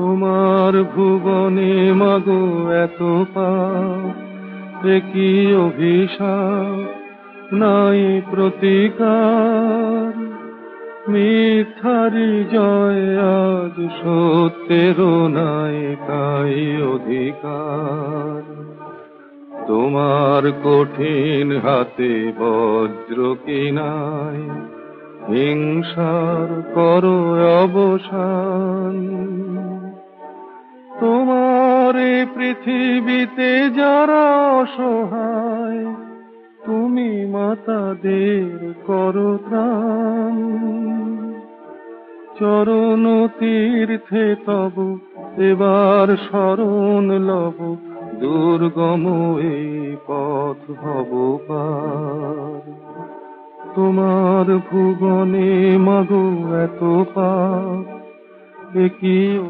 তোমার ভুবনে মাগো এত পাপ কি অভিশাপ? নাই প্রতিকার। মিথ্যারি জয় আজ সত্যেরও নাই কাই অধিকার। তোমার কঠিন হাতে বজ্র কিনাই, হিংসার করো অবসান। এ পৃথিবীতে যারা অসহায়, তুমি মাতাদের করো ত্রাণ চরণ তীর্থে তব এবার স্মরণ লব, দুর্গম এই পথ পার। তোমার ভুবনে মাগো এত এ কি